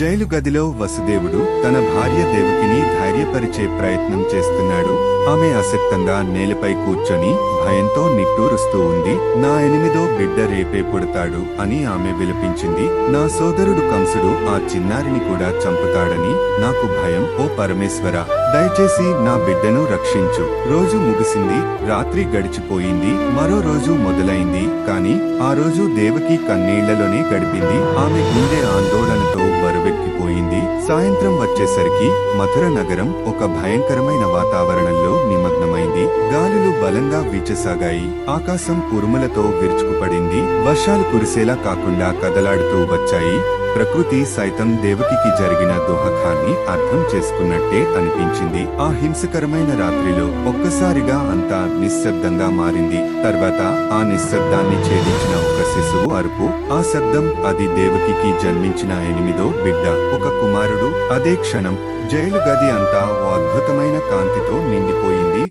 Jail గదిలో వసుదేవుడు తన భార్య దేవకిని ధైర్యపరిచే ప్రయత్నం చేస్తున్నాడు. ఆమె అసక్తంగా నేలపై కూర్చొని భయంతో నిట్టూరుస్తూ ఉంది. నా ఎనిమిదో బిడ్డ రేపే పుడతాడు అని ఆమె విలపించింది. నా సోదరుడు కంసుడు ఆ చిన్నారిని కూడా చంపుతాడని నాకు భయం. ఓ పరమేశ్వర దయచేసి నా బిడ్డను రక్షించు. రోజు ముగిసింది రాత్రి గడిచిపోయింది మరో రోజు మొదలైంది. కాని ఆ రోజు దేవకి కన్నీళ్ళలోనే గడిపింది. ఆమె గుండె ఆందోళన సాయంత్రం వచ్చేసరికి మధుర నగరం ఒక భయంకరమైన వాతావరణంలో నిమగ్నమైంది బలంగా వీచసాగాయి. ఆకాశం ఉరుములతో విరుచుకుపడింది. వర్షాలు కురిసేలా కాకుండా కదలాడుతూ వచ్చాయి. ప్రకృతి సైతం దేవకికి జరిగిన దుహకాన్ని అర్థం చేసుకున్నట్టే అనిపించింది. ఆ హింసకరమైన రాత్రిలో ఒక్కసారిగా అంతా నిశ్శబ్దంగా మారింది. తర్వాత ఆ నిశ్శబ్దాన్ని ఛేదించిన ఒక శిశువు అరుపు ఆ శబ్దం అది దేవకికి జన్మించిన ఎనిమిదో బిడ్డ ఒక కుమారుడు. అదే క్షణం జైలు గది అంతా ఓ అద్భుతమైన కాంతితో నిండిపోయింది.